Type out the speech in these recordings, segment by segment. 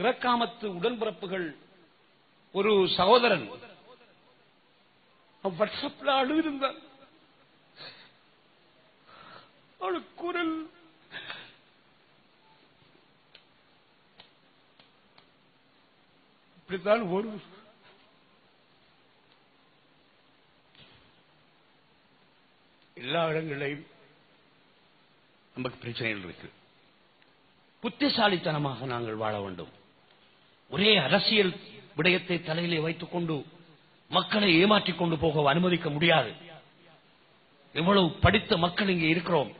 இறக்காமத்து உடன்பிறப்புகள் ஒரு சகோதரன். வாட்ஸ்அப்ல அழுதிருந்தான் அவனு குரல். இப்படித்தான் ஒரு எல்லா இடங்களிலையும் நமக்கு பிரச்சனைகள் இருக்கு. புத்திசாலித்தனமாக நாங்கள் வாழ வேண்டும். ஒரே அரசியல் விடயத்தை தலையிலே வைத்துக் கொண்டு மக்களை ஏமாற்றிக் கொண்டு போக அனுமதிக்க முடியாது. எவ்வளவு படித்த மக்கள் இங்கே இருக்கிறோம்.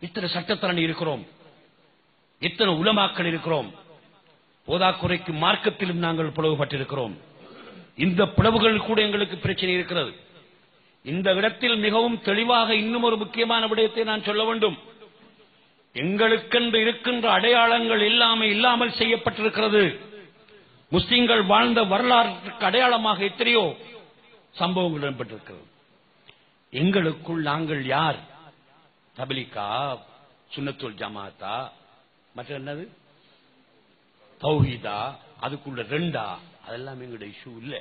இத்தனை சட்டத்தரணி இருக்கிறோம். எத்தனை உலமாக்கள் இருக்கிறோம். போதாக்குறைக்கு மார்க்கத்திலும் நாங்கள் பிளவுபட்டிருக்கிறோம். இந்த பிளவுகள் கூட எங்களுக்கு பிரச்சனை இருக்கிறது. இந்த இடத்தில் மிகவும் தெளிவாக இன்னும் ஒரு முக்கியமான விடயத்தை நான் சொல்ல வேண்டும். எங்களுக்கென்று இருக்கின்ற அடையாளங்கள் எல்லாமே இல்லாமல் செய்யப்பட்டிருக்கிறது. முஸ்லிம்கள் வாழ்ந்த வரலாற்றுக்கு அடையாளமாக எத்தனையோ சம்பவங்கள் இடம்பெற்றிருக்கிறது. எங்களுக்குள் நாங்கள் யார்? தபிலிகா சுன்னத்துல் ஜமாத்தா மற்ற என்னது? தௌஹீதா அதுக்குள்ள ரெண்டா? அதெல்லாம் எங்களுடைய இஷ்யூ இல்ல.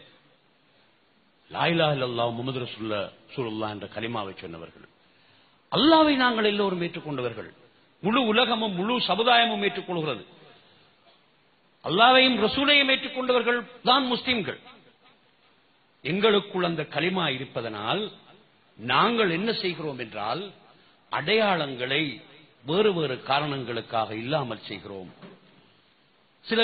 லாயிலா இல்லா முகமது ரசுல்ல சூழல்லா என்ற கலிமாவை சொன்னவர்கள். அல்லாவை நாங்கள் எல்லோரும் ஏற்றுக்கொண்டவர்கள். முழு உலகமும் முழு சமுதாயமும் ஏற்றுக்கொள்கிறது. அல்லாவையும் ரசூலையும் ஏற்றுக்கொண்டவர்கள் தான் முஸ்லிம்கள். எங்களுக்குள் அந்த களிமா இருப்பதனால் நாங்கள் என்ன செய்கிறோம் என்றால் அடையாளங்களை வேறு வேறு காரணங்களுக்காக இல்லாமல் செய்கிறோம். சில